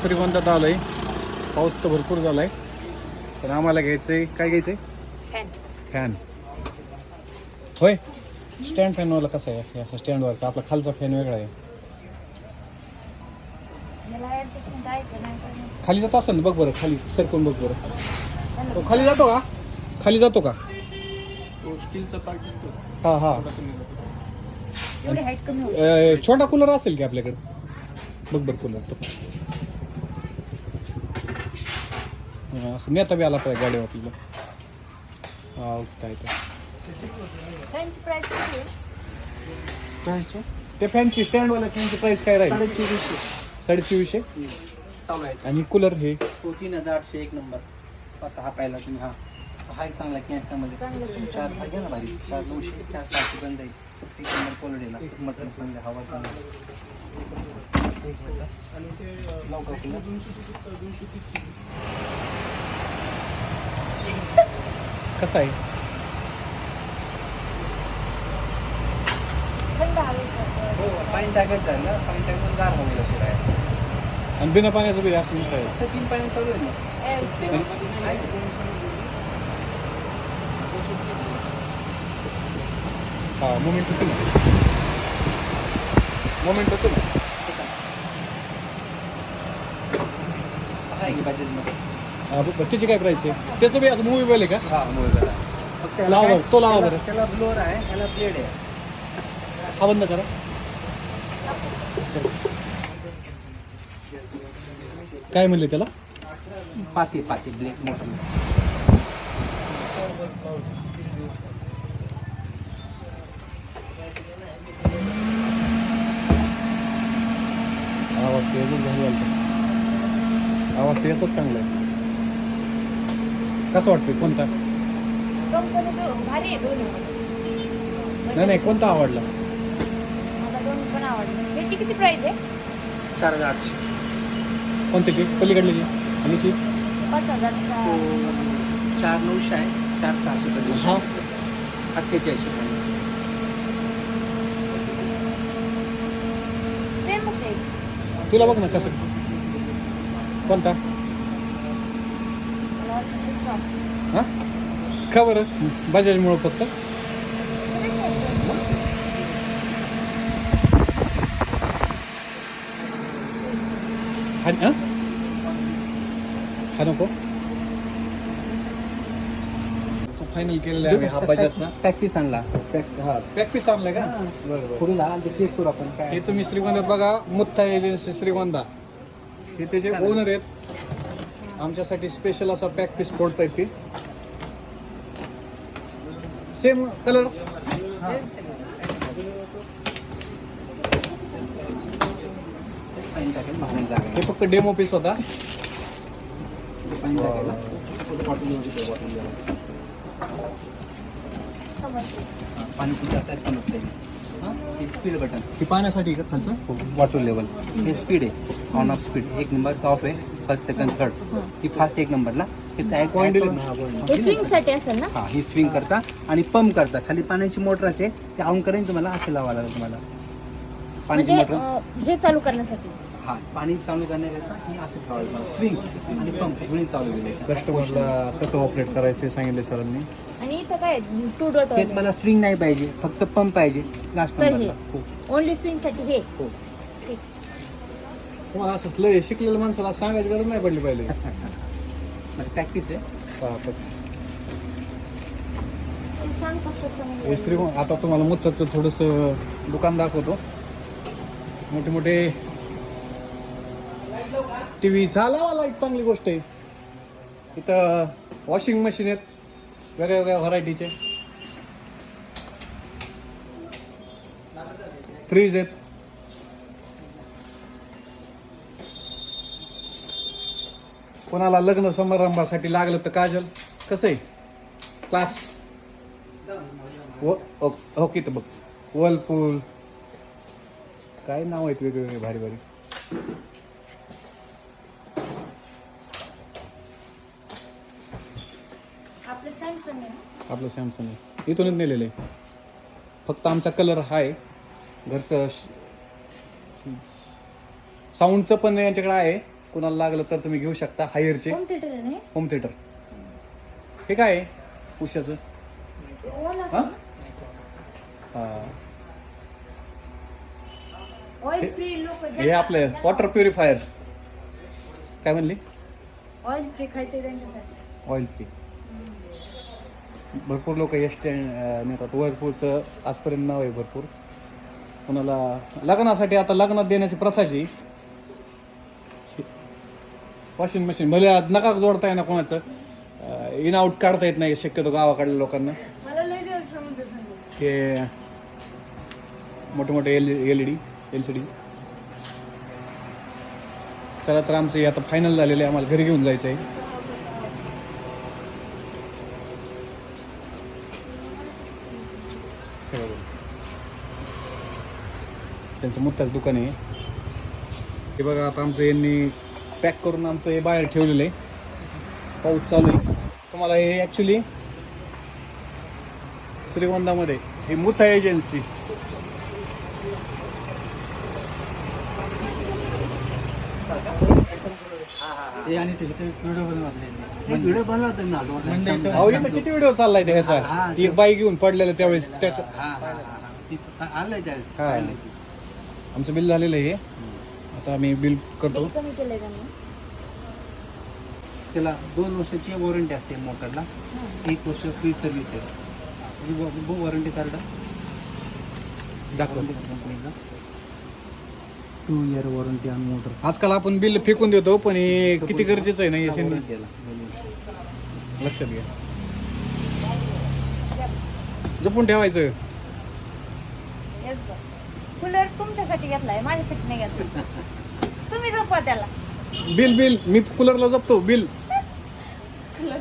श्रीगोंदात आलोय. पाऊस तर भरपूर झालाय. पण आम्हाला घ्यायचंय काय घ्यायचंय? फॅन. होय? स्टँड फॅनवाला कसा आहे? या स्टँडवरचा आपला खालचा फॅन वेगळा आहे. खाली जात असेल ना बघ बरं खाली सरकून बघ बरं. तो खाली जातो का? खाली जातो का? तो स्टीलचा पार्ट दिसतो हा हा. छोटा कूलर असेल की आपल्याकडे? बघ बरं कूलर तो हा, असं. नेता बी आला पाहिजे गाडीवर आपल्याला हा काय तर त्यांची प्राइस किती कायचं? ते फॅनची स्टँडवाल्या फॅनची प्राइस काय राहील? साडेचोवीसशे. चालू आहे. आणि कूलर हे? तो तीन हजार आठशे एक नंबर आता हा पाहिला तुम्ही हा. हा एक चांगला कॅन्सरमध्ये चांगलं चार हा घ्या ना भारी. चार नऊशे चार सहाशे पण जाईल एक नंबर क्वालिटीला मटन चांगले हवा चांगली लवकर खुलं. कसं आहे हो पाणी टाकायचं आहे ना पाणी टाकून गार हवेला शिराय आणि बिना पाण्याचं बी असं नाही काय तीन पाणी चालू आहे ना? ए, स्पीड हा मोमेंट होतो ना. मोमेंट होतो ना. की बजेटमध्ये हा, त्याची काय प्राइस आहे? त्याचं बी असं मूवीबल आहे का? हा मोबाईल फक्त ह्याला लावा काय- बरं, तो लावा त्याला- बरं. त्याला ब्लोअर आहे ह्याला ब्लेड आहे. हा बंद करा. काय म्हणले त्याला? पाती पाती ब्लेड मोठी आवाज भारी आलता आवाज तर याचाच चांगला. आहे कसं वाटतंय? कोणता? कंपनी तो भारी आहे दोन्ही. नाही नाही कोणता आवडला? मला दोन्ही पण आवडलं. ह्याची किती प्राइस आहे? चार हजार आठशे. कोणत्याची पलीकडल्याची आणिची पाच हजार. तो चार नऊशे आहे. चार सहाशे कधी हा. अठ्ठेचाळीसशे पर्यंत. सेमच आहे. तुला बघ ना कसं कोणता. हा? का बरं? बजाजमुळं फक्त? घ्यायचं. हा? नको. तो फायनल केलेला आहे हा बजाजचा. प्रॅक्टिस आणला. पॅक हा. पॅक पीस आणलाय का? बरं बरं पुढला आणि ते चेक करू आपण. काय? हे तुम्ही श्रीगोंदात बघा मुत्था एजन्सी श्रीगोंदा. हे त्याचे ओनर आहेत आमच्यासाठी स्पेशल असा पॅक पीस फोडतायत ते सेम कलर हे फक्त डेमो पीस होता. पाणी समजते हे स्पीड बटन हे पाण्यासाठी का खालचं? वॉटर लेवल हे स्पीड आहे. ऑन ऑफ स्पीड एक नंबर ऑफ आहे? फर्स्ट सेकंड थर्ड ही. फास्ट एक नंबरला हे त्या हे स्विंगसाठी असेल ना? हा ही स्विंग करता आणि पंप करता. खाली पाण्याची मोटर असे ते ऑन करेन तुम्हाला असे लावा लागेल तुम्हाला. पाण्याची म्हणजे मोटर अं, हे चालू करण्यासाठी. हा पाणी चालू करण्याकरता ही असं ठेवायला स्विंग आणि पंप दोन्ही चालू केले. कस्टमरला कसं ऑपरेट करायचं ते सांगितले सरांनी. आणि इथं काय टू डॉट त्यात मला स्विंग नाही पाहिजे. फक्त पंप पाहिजे. लास्ट तर हो ओनली स्विंगसाठी हे. हो. ठीक तुम्हाला असं लय शिकलेल्या माणसाला सांगायची गरज नाही पडली पहिले. म्हणजे प्रॅक्टिस आहे. हा. ते सांग कसं हे आता तुम्हाला मुत्ताचं थोडंसं दुकान दाखवतो. मोठे मोठे टी व्ही चालावा एक चांगली गोष्ट आहे. इथं वॉशिंग मशीन आहेत वेगळ्या वेगळ्या व्हरायटीचे फ्रीज आहेत कोणाला लग्न समारंभासाठी लागलं तर काजल कसं आहे? क्लास व ओ- ओके तर बघ. वर्लपूल काय नाव आहेत वेगवेगळे भारी भारी? आपलं सॅमसंग आहे ना? आपलं सॅमसंग आहे. इथूनच नेलेलं आहे. फक्त आमचा कलर हा आहे घरचं साऊंडचं पण यांच्याकडे आहे. कुणाला लागलं तर तुम्ही घेऊ शकता हायरचे. होम थिएटर आहे ना हे? होम थिएटर हे काय आहे? उशाचं ओन हा? हा. ऑइल फ्री लोक हे आपलं वॉटर प्युरिफायर काय म्हणली? ऑइल फ्री खायचं त्यांच्यासाठी. ऑइल फ्री भरपूर लोक एस नेतात. वर्लपूलचं आजपर्यंत नाव आहे भरपूर. कोणाला लग्नासाठी आता लग्नात देण्याची प्रथाची वॉशिंग मशीन भले नका जोडता येणार कोणाचं. इन आउट काढता येत नाही शक्यतो गावाकडल्या लोकांना. हे मोठे मोठे L L E D L C D चला तर आमचं आता फायनल झालेलं आहे. आम्हाला घरी घेऊन जायचं आहे त्यांचं मोठंच दुकान आहे. हे बघा आता आमचं यांनी पॅक करून आमचं हे बाहेर ठेवलेलं आहे. पाऊस चालू आहे. तुम्हाला हे ॲक्च्युली श्रीगोंदामध्ये हे मुथा आणि व्हिडिओ बनवले इथं किती व्हिडिओ चाललाय ते ह्याचा? एक बाई घेऊन पडलेलं त्यावेळेस आलंय त्यावेळेस. आमचं बिल झालेलं आहे. हे आता आम्ही बिल करतो. कमी केलंय त्याला दोन वर्षाची वॉरंटी असते मोटरला. एक वर्ष फ्री सर्व्हिस आहे. वॉरंटी कार्ड दाखव. कंपनीचा two year warranty on motor आजकाल आपण बिल फेकून देतो पण हे किती गरजेचं आहे ना वॉरंटी लक्षात घ्या. जपून ठेवायचं. कूलर तुमच्यासाठी घेतलाय माझ्यासाठी नाही घेतला तुम्ही झोपा त्याला. बिल बिल मी कूलरला जपतो बिल. कूलर